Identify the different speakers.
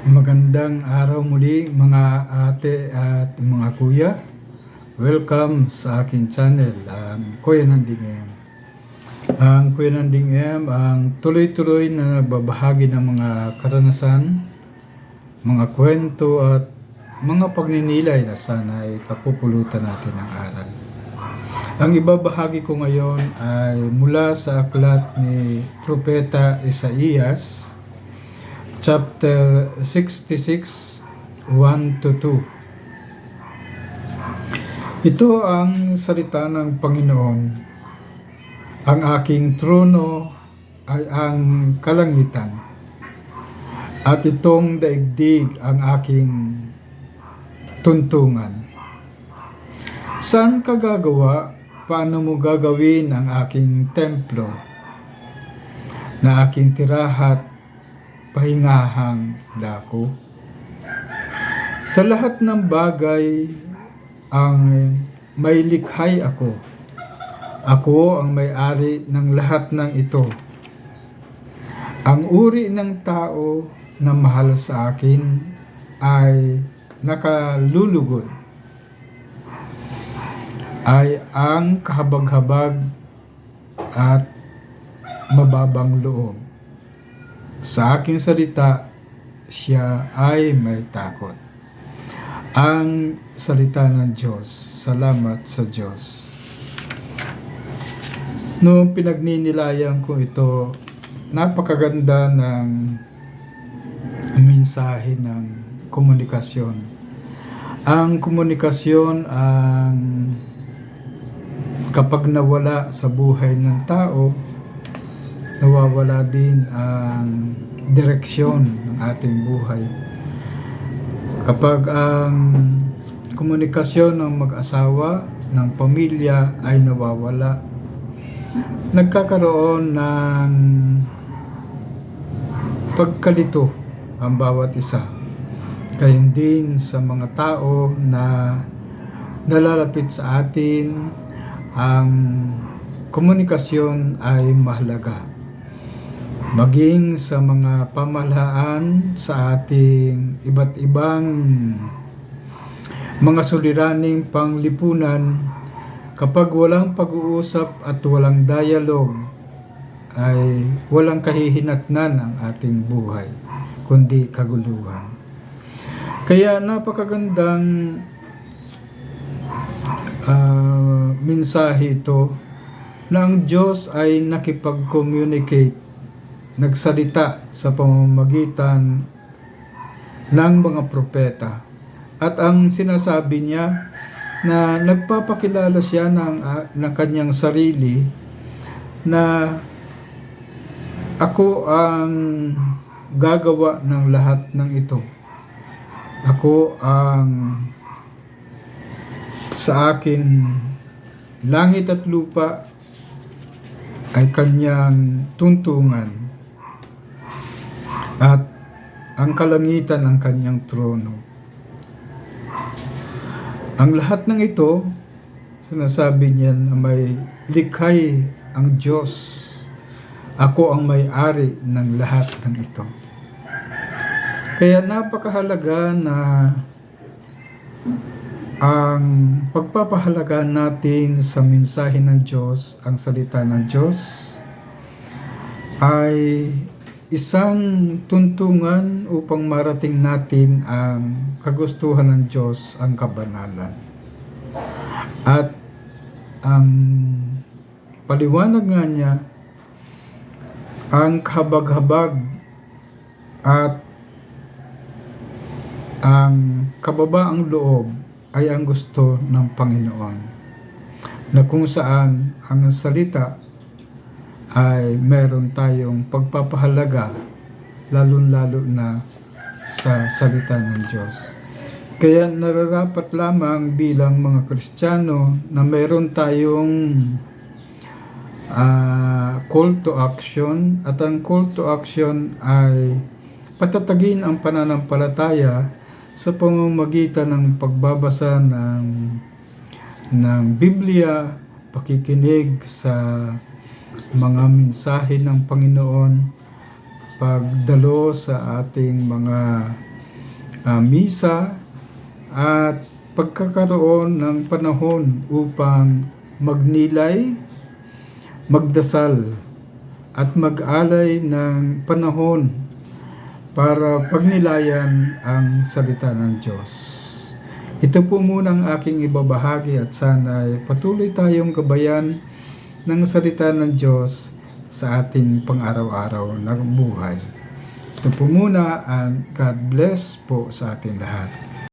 Speaker 1: Magandang araw muli mga ate at mga kuya. Welcome sa aking channel, ang Kuya Nanding M. Ang Kuya Nanding M ang tuloy-tuloy na nagbabahagi ng mga karanasan, mga kwento at mga pagninilay na sana ay kapupulutan natin ang aral. Ang ibabahagi ko ngayon ay mula sa aklat ni Propeta Isaías, chapter 66, 1 to 2. Ito ang salita ng Panginoon. Ang aking trono ay ang kalangitan. At itong daigdig ang aking tuntungan. Saan ka gagawa? Paano mo gagawin ang aking templo? Na aking tirahat pahingahang dako. Sa lahat ng bagay ang may likhay ako. Ako ang may-ari ng lahat ng ito. Ang uri ng tao na mahal sa akin ay nakalulugod ay ang kahabag-habag at mababang loob. Sa aking salita, siya ay may takot. Ang salita ng Diyos. Salamat sa Diyos. Noong pinagninilayan ko ito, napakaganda ng mensahe ng komunikasyon. Ang komunikasyon ang kapag nawala sa buhay ng tao, nawawala din ang direksyon ng ating buhay. Kapag ang komunikasyon ng mag-asawa, ng pamilya ay nawawala, nagkakaroon ng pagkalito ang bawat isa. Gayon din sa mga tao na nalalapit sa atin, ang komunikasyon ay mahalaga maging sa mga pamahalaan sa ating iba't ibang mga suliraning panglipunan kapag walang pag-uusap at walang dialogue ay walang kahihinatnan ang ating buhay kundi kaguluhan. Kaya napakagandang uh, mensahe ito na ang Diyos ay nakipag-communicate nagsalita sa pamamagitan ng mga propeta. At ang sinasabi niya na nagpapakilala siya ng, uh, ng kanyang sarili na ako ang gagawa ng lahat ng ito. Ako ang sa akin langit at lupa ay kanyang tuntungan at ang kalangitan ng kanyang trono. Ang lahat ng ito, sinasabi niya na may likhay ang Diyos. Ako ang may-ari ng lahat ng ito. Kaya napakahalaga na ang pagpapahalaga natin sa mensahe ng Diyos, ang salita ng Diyos, ay isang tuntungan upang marating natin ang kagustuhan ng Diyos, ang kabanalan. At ang paliwanag nga niya, ang kahabag-habag at ang kababaang loob ay ang gusto ng Panginoon na kung saan ang salita ay meron tayong pagpapahalaga lalong-lalo na sa salita ng Diyos. Kaya nararapat lamang bilang mga Kristiyano na meron tayong uh, call to action at ang call to action ay patatagin ang pananampalataya sa pamamagitan ng pagbabasa ng ng Biblia, pakikinig sa mga mensahe ng Panginoon, pagdalo sa ating mga ah, misa at pagkakaroon ng panahon upang magnilay, magdasal at mag-alay ng panahon para pagnilayan ang salita ng Diyos. Ito po muna ang aking ibabahagi at sana patuloy tayong gabayan ng salita ng Diyos sa ating pang-araw-araw na buhay. Ito po muna and God bless po sa ating lahat.